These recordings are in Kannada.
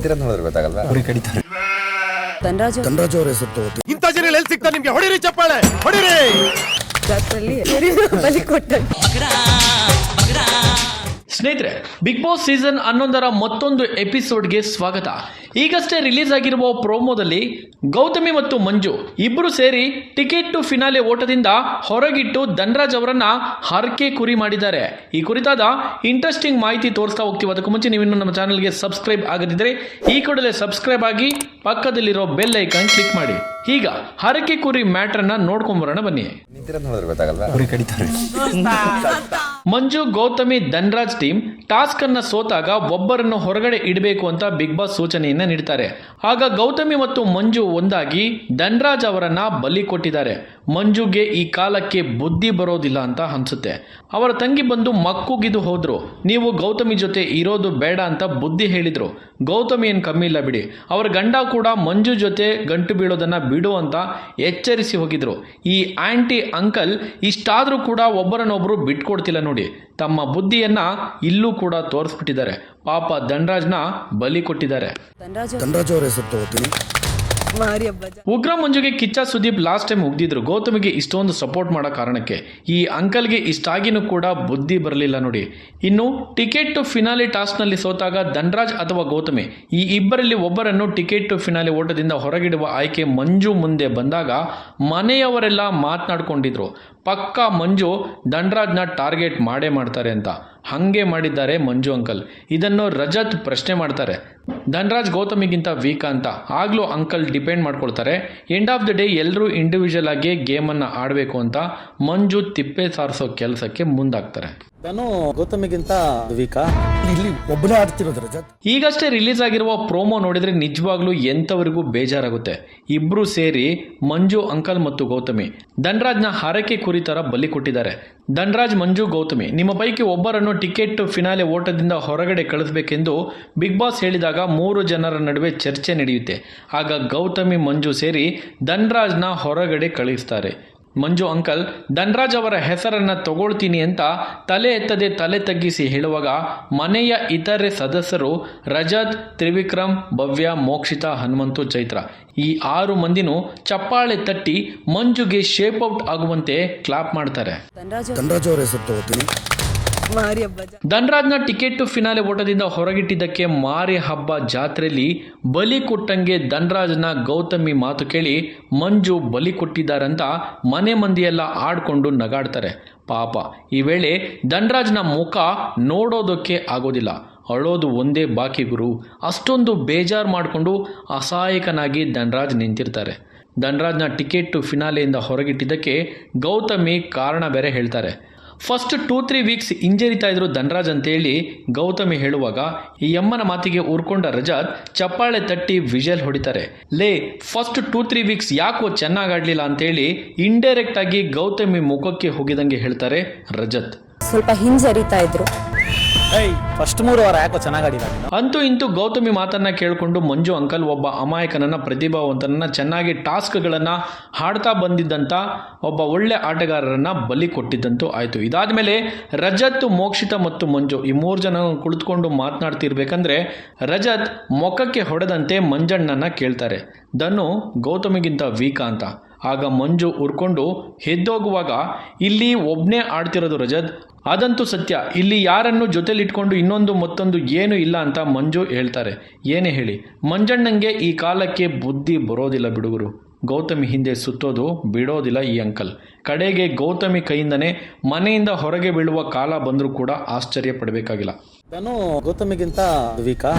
ನಿಂತಿರ ನೋಡಿದ್ರೆ ಗೊತ್ತಾಗಲ್ವಾ? ಅವ್ರಿಗೆ ಕಡಿತಾರೆ. ಧನರಾಜ್ ಧನರಾಜ್ ಅವ್ರ ಹೆಸರು ಇಂಥ ಜನ ಎಲ್ಲಿ ಸಿಗ್ತಾರೆ ನಿಮ್ಗೆ? ಹೊಡಿರಿ ಚಪ್ಪಾಳೆ ಹೊಡಿರಿ. ಜಾತ್ರೆಯಲ್ಲಿ ಬಲಿ ಕೊಟ್ಟ ಬಿಗ್ ಬಾಸ್ ಸೀಸನ್ ಹನ್ನೊಂದರ ಮತ್ತೊಂದು ಎಪಿಸೋಡ್ಗೆ ಸ್ವಾಗತ. ಈಗಷ್ಟೇ ರಿಲೀಸ್ ಆಗಿರುವ ಪ್ರೋಮೋದಲ್ಲಿ ಗೌತಮಿ ಮತ್ತು ಮಂಜು ಇಬ್ಬರು ಸೇರಿ ಟಿಕೆಟ್ ಟು ಫಿನಾಲೆ ಓಟದಿಂದ ಹೊರಗಿಟ್ಟು ಧನ್ರಾಜ್ ಅವರನ್ನ ಹರಕೆ ಕುರಿ ಮಾಡಿದ್ದಾರೆ. ಈ ಕುರಿತಾದ ಇಂಟ್ರೆಸ್ಟಿಂಗ್ ಮಾಹಿತಿ ತೋರಿಸ್ತಾ ಹೋಗ್ತೀವಿ. ಅದಕ್ಕೂ ಮುಂಚೆ ನೀವು ಇನ್ನೂ ನಮ್ಮ ಚಾನಲ್ಗೆ ಸಬ್ಸ್ಕ್ರೈಬ್ ಆಗದಿದ್ದರೆ ಈ ಕೂಡಲೇ ಸಬ್ಸ್ಕ್ರೈಬ್ ಆಗಿ ಪಕ್ಕದಲ್ಲಿರೋ ಬೆಲ್ ಐಕಾನ್ ಕ್ಲಿಕ್ ಮಾಡಿ. ಈಗ ಹರಕೆ ಕುರಿ ಮ್ಯಾಟ್ರನ್ನ ನೋಡ್ಕೊಂಬರೋಣ ಬನ್ನಿ. ಮಂಜು ಗೌತಮಿ ಧನ್ರಾಜ್ ಟೀಮ್ ಟಾಸ್ಕ್ ಅನ್ನ ಸೋತಾಗ ಒಬ್ಬರನ್ನು ಹೊರಗಡೆ ಇಡಬೇಕು ಅಂತ ಬಿಗ್ ಬಾಸ್ ಸೂಚನೆಯನ್ನ ನೀಡ್ತಾರೆ. ಆಗ ಗೌತಮಿ ಮತ್ತು ಮಂಜು ಒಂದಾಗಿ ಧನ್ರಾಜ್ ಅವರನ್ನ ಬಲಿ ಕೊಟ್ಟಿದ್ದಾರೆ. ಮಂಜುಗೆ ಈ ಕಾಲಕ್ಕೆ ಬುದ್ಧಿ ಬರೋದಿಲ್ಲ ಅಂತ ಅನ್ಸುತ್ತೆ. ಅವರ ತಂಗಿ ಬಂದು ಮಕ್ಕುಗಿದು ಹೋದ್ರು. ನೀವು ಗೌತಮಿ ಜೊತೆ ಇರೋದು ಬೇಡ ಅಂತ ಬುದ್ಧಿ ಹೇಳಿದ್ರು. ಗೌತಮಿ ಏನು ಕಮ್ಮಿ ಇಲ್ಲ ಬಿಡಿ. ಅವರ ಗಂಡ ಕೂಡ ಮಂಜು ಜೊತೆ ಗಂಟು ಬೀಳೋದನ್ನ ಬಿಡು ಅಂತ ಎಚ್ಚರಿಸಿ ಹೋಗಿದ್ರು. ಈ ಆಂಟಿ, ಅಂಕಲ್ ಇಷ್ಟಾದರೂ ಕೂಡ ಒಬ್ಬರನ್ನೊಬ್ಬರು ಬಿಟ್ಕೊಡ್ತಿಲ್ಲ ನೋಡಿ. ತಮ್ಮ ಬುದ್ಧಿಯನ್ನ ಇಲ್ಲೂ ಕೂಡ ತೋರಿಸ್ಬಿಟ್ಟಿದ್ದಾರೆ. ಪಾಪ ಧನ್ರಾಜ್ನ ಬಲಿ ಕೊಟ್ಟಿದ್ದಾರೆ. ಹೆಸರು ತಗೋತೀನಿ ಉಗ್ರ ಮಂಜುಗೆ ಕಿಚ್ಚ ಸುದೀಪ್ ಲಾಸ್ಟ್ ಟೈಮ್ ಉಗ್ದಿದ್ರು. ಗೌತಮಿಗೆ ಇಷ್ಟೊಂದು ಸಪೋರ್ಟ್ ಮಾಡೋ ಕಾರಣಕ್ಕೆ ಈ ಅಂಕಲ್ಗೆ ಇಷ್ಟಾಗಿನೂ ಕೂಡ ಬುದ್ಧಿ ಬರಲಿಲ್ಲ ನೋಡಿ. ಇನ್ನು ಟಿಕೆಟ್ ಟು ಫಿನಾಲಿ ಟಾಸ್ಕ್ನಲ್ಲಿ ಸೋತಾಗ ಧನ್ರಾಜ್ ಅಥವಾ ಗೌತಮಿ ಈ ಇಬ್ಬರಲ್ಲಿ ಒಬ್ಬರನ್ನು ಟಿಕೆಟ್ ಟು ಫಿನಾಲಿ ಓಟದಿಂದ ಹೊರಗಿಡುವ ಆಯ್ಕೆ ಮಂಜು ಮುಂದೆ ಬಂದಾಗ ಮನೆಯವರೆಲ್ಲ ಮಾತನಾಡ್ಕೊಂಡಿದ್ರು. ಪಕ್ಕಾ ಮಂಜು ಧನ್ರಾಜ್ನ ಟಾರ್ಗೆಟ್ ಮಾಡೇ ಮಾಡ್ತಾರೆ ಅಂತ. ಹಂಗೆ ಮಾಡಿದ್ದಾರೆ ಮಂಜು ಅಂಕಲ್. ಇದನ್ನು ರಜತ್ ಪ್ರಶ್ನೆ ಮಾಡ್ತಾರೆ. ಧನ್ರಾಜ್ ಗೌತಮಿಗಿಂತ ವೀಕ್ ಅಂತ. ಆಗ್ಲೂ ಅಂಕಲ್ ಡಿಪೆಂಡ್ ಮಾಡ್ಕೊಳ್ತಾರೆ. ಎಂಡ್ ಆಫ್ ದ ಡೇ ಎಲ್ಲರೂ ಇಂಡಿವಿಜುವಲ್ ಆಗಿ ಗೇಮನ್ನು ಆಡಬೇಕು ಅಂತ. ಮಂಜು ತಿಪ್ಪೆ ಸಾರಿಸೋ ಕೆಲಸಕ್ಕೆ ಮುಂದಾಗ್ತಾರೆ. ನಾನು ಗೌತಮಿಗಿಂತ ವೀಕ ಇಲ್ಲಿ ಒಬ್ಬನೇ ಆಡ್ತಿರೋದು ರಜತ್. ಈಗಷ್ಟೇ ರಿಲೀಸ್ ಆಗಿರುವ ಪ್ರೋಮೋ ನೋಡಿದ್ರೆ ನಿಜವಾಗ್ಲೂ ಎಂಥವರಿಗೂ ಬೇಜಾರಾಗುತ್ತೆ. ಇಬ್ರು ಸೇರಿ ಮಂಜು ಅಂಕಲ್ ಮತ್ತು ಗೌತಮಿ. ಧನ್ರಾಜ್ನ ಹರಕೆ ಕುರಿತರ ಬಲಿ ಕೊಟ್ಟಿದ್ದಾರೆ. ಧನ್ರಾಜ್ ಮಂಜು ಗೌತಮಿ ನಿಮ್ಮ ಪೈಕಿ ಒಬ್ಬರನ್ನು ಟಿಕೆಟ್ ಫಿನಾಲೆ ಓಟದಿಂದ ಹೊರಗಡೆ ಕಳಿಸಬೇಕೆಂದು ಬಿಗ್ ಬಾಸ್ ಹೇಳಿದಾಗ ಮೂರು ಜನರ ನಡುವೆ ಚರ್ಚೆ ನಡೆಯುತ್ತೆ. ಆಗ ಗೌತಮಿ ಮಂಜು ಸೇರಿ ಧನ್ರಾಜ್ನ ಹೊರಗಡೆ ಕಳಿಸ್ತಾರೆ. ಮಂಜು ಅಂಕಲ್, ಧನ್ರಾಜ್ ಅವರ ಹೆಸರನ್ನ ತಗೊಳ್ತೀನಿ ಅಂತ ತಲೆ ಎತ್ತದೆ ತಲೆ ತಗ್ಗಿಸಿ ಹೇಳುವಾಗ ಮನೆಯ ಇತರೆ ಸದಸ್ಯರು ರಜತ್, ತ್ರಿವಿಕ್ರಮ್, ಭವ್ಯ, ಮೋಕ್ಷಿತ, ಹನುಮಂತು, ಚೈತ್ರ. ಈ ಆರು ಮಂದಿನೂ ಚಪ್ಪಾಳೆ ತಟ್ಟಿ ಮಂಜುಗೆ ಶೇಪ್ ಔಟ್ ಆಗುವಂತೆ ಕ್ಲಾಪ್ ಮಾಡ್ತಾರೆ. ಧನ್ರಾಜ್ ಅವರ ಹೆಸರು ತಗೋತೀನಿ. ಮಾರಿ ಟಿಕೆಟ್ ಫಿನಾಲೆ ಓಟದಿಂದ ಹೊರಗಿಟ್ಟಿದ್ದಕ್ಕೆ ಮಾರಿ ಹಬ್ಬ ಜಾತ್ರೆಯಲ್ಲಿ ಬಲಿ ಕೊಟ್ಟಂಗೆ ಧನ್ರಾಜ್ನ ಗೌತಮಿ ಮಾತು ಕೇಳಿ ಮಂಜು ಬಲಿ ಕೊಟ್ಟಿದ್ದಾರಂತ ಮನೆ ಮಂದಿಯೆಲ್ಲ ಆಡ್ಕೊಂಡು ನಗಾಡ್ತಾರೆ. ಪಾಪ, ಈ ವೇಳೆ ಧನ್ರಾಜ್ನ ಮುಖ ನೋಡೋದಕ್ಕೆ ಆಗೋದಿಲ್ಲ. ಅಳೋದು ಒಂದೇ ಬಾಕಿ ಗುರು. ಅಷ್ಟೊಂದು ಬೇಜಾರು ಮಾಡಿಕೊಂಡು ಅಸಹಾಯಕನಾಗಿ ಧನ್ರಾಜ್ ನಿಂತಿರ್ತಾರೆ. ಧನ್ರಾಜ್ನ ಟಿಕೆಟ್ ಫಿನಾಲೆಯಿಂದ ಹೊರಗಿಟ್ಟಿದ್ದಕ್ಕೆ ಗೌತಮಿ ಕಾರಣ ಬೇರೆ ಹೇಳ್ತಾರೆ. ಫಸ್ಟ್ ಟೂ ತ್ರೀ ವೀಕ್ಸ್ ಹಿಂಜರಿತಾ ಇದ್ರು ಧನ್ರಾಜ್ ಅಂತೇಳಿ ಗೌತಮಿ ಹೇಳುವಾಗ, ಈ ಅಮ್ಮನ ಮಾತಿಗೆ ಊರ್ಕೊಂಡ ರಜತ್ ಚಪ್ಪಾಳೆ ತಟ್ಟಿ ವಿಜಲ್ ಹೊಡಿತಾರೆ. ಲೇ ಫಸ್ಟ್ ಟೂ ತ್ರೀ ವೀಕ್ಸ್ ಯಾಕೋ ಚೆನ್ನಾಗ್ ಆಡ್ಲಿಲ್ಲ ಅಂತೇಳಿ ಇಂಡೈರೆಕ್ಟ್ ಆಗಿ ಗೌತಮಿ ಮುಖಕ್ಕೆ ಹೋಗಿದಂಗೆ ಹೇಳ್ತಾರೆ ರಜತ್. ಸ್ವಲ್ಪ ಹಿಂಜರಿತಾ ಇದ್ರು. ಫಸ್ಟ್ ಮೂರು ವಾರ ಯಾಕೋ ಚೆನ್ನಾಗಿ ಅಂತೂ ಇಂತೂ ಗೌತಮಿ ಮಾತನ್ನ ಕೇಳಿಕೊಂಡು ಮಂಜು ಅಂಕಲ್ ಒಬ್ಬ ಅಮಾಯಕನನ್ನ, ಪ್ರತಿಭಾವಂತನನ್ನ ಚೆನ್ನಾಗಿ ಟಾಸ್ಕ್ಗಳನ್ನ ಹಾಡ್ತಾ ಬಂದಿದ್ದಂತ ಒಬ್ಬ ಒಳ್ಳೆ ಆಟಗಾರರನ್ನ ಬಲಿ ಕೊಟ್ಟಿದ್ದಂತೂ ಆಯ್ತು. ಇದಾದ್ಮೇಲೆ ರಜತ್, ಮೋಕ್ಷಿತ ಮತ್ತು ಮಂಜು ಈ ಮೂರು ಜನ ಕುಳಿತುಕೊಂಡು ಮಾತನಾಡ್ತಿರ್ಬೇಕಂದ್ರೆ ರಜತ್ ಮೊಖಕ್ಕೆ ಹೊಡೆದಂತೆ ಮಂಜಣ್ಣನ ಕೇಳ್ತಾರೆ. ದನ್ನು ಗೌತಮಿಗಿಂತ ವೀಕ ಅಂತ. ಆಗ ಮಂಜು ಉರ್ಕೊಂಡು ಎದ್ದೋಗುವಾಗ ಇಲ್ಲಿ ಒಬ್ಬನೇ ಆಡ್ತಿರೋದು ರಜತ್. ಅದಂತೂ ಸತ್ಯ. ಇಲ್ಲಿ ಯಾರನ್ನು ಜೊತೆಲಿಟ್ಕೊಂಡು ಇನ್ನೊಂದು ಮತ್ತೊಂದು ಏನು ಇಲ್ಲ ಅಂತ ಮಂಜು ಹೇಳ್ತಾರೆ. ಏನೇ ಹೇಳಿ. ಮಂಜಣ್ಣಂಗೆ ಈ ಕಾಲಕ್ಕೆ ಬುದ್ಧಿ ಬರೋದಿಲ್ಲ ಬಿಡುಗರು. ಗೌತಮಿ ಹಿಂದೆ ಸುತ್ತೋದು ಬಿಡೋದಿಲ್ಲ ಈ ಅಂಕಲ್. ಕಡೆಗೆ ಗೌತಮಿ ಕೈಯಿಂದನೇ ಮನೆಯಿಂದ ಹೊರಗೆ ಬೀಳುವ ಕಾಲ ಬಂದರೂ ಕೂಡ ಆಶ್ಚರ್ಯ ಪಡಬೇಕಾಗಿಲ್ಲ ನಾನು ಗೌತಮಿಗಿಂತ ವೀಕಾ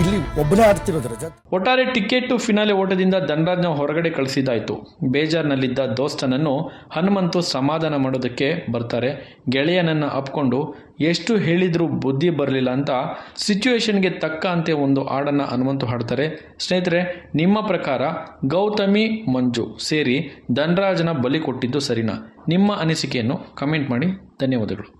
ಇಲ್ಲಿ ಒಬ್ಬನೇ ಆಡ್ತಿರೋದು ರಜತ್. ಒಟ್ಟಾರೆ ಟಿಕೆಟ್ ಟು ಫಿನಾಲೆ ಓಟದಿಂದ ಧನರಾಜ್ನ ಹೊರಗಡೆ ಕಳಿಸಿದಾಯ್ತು ಬೇಜಾರ್ನಲ್ಲಿದ್ದ ದೋಸ್ತನನ್ನು ಹನುಮಂತು ಸಮಾಧಾನ ಮಾಡೋದಕ್ಕೆ ಬರ್ತಾರೆ. ಗೆಳೆಯನನ್ನು ಅಪ್ಕೊಂಡು ಎಷ್ಟು ಹೇಳಿದರೂ ಬುದ್ಧಿ ಬರಲಿಲ್ಲ ಅಂತ ಸಿಚುವೇಶನ್ಗೆ ತಕ್ಕ ಅಂತೆ ಒಂದು ಹಾಡನ್ನು ಹನುಮಂತು ಹಾಡ್ತಾರೆ. ಸ್ನೇಹಿತರೆ ನಿಮ್ಮ ಪ್ರಕಾರ ಗೌತಮಿ ಮಂಜು ಸೇರಿ ಧನರಾಜನ ಬಲಿ ಕೊಟ್ಟಿದ್ದು ಸರಿನಾ? ನಿಮ್ಮ ಅನಿಸಿಕೆಯನ್ನು ಕಮೆಂಟ್ ಮಾಡಿ. ಧನ್ಯವಾದಗಳು.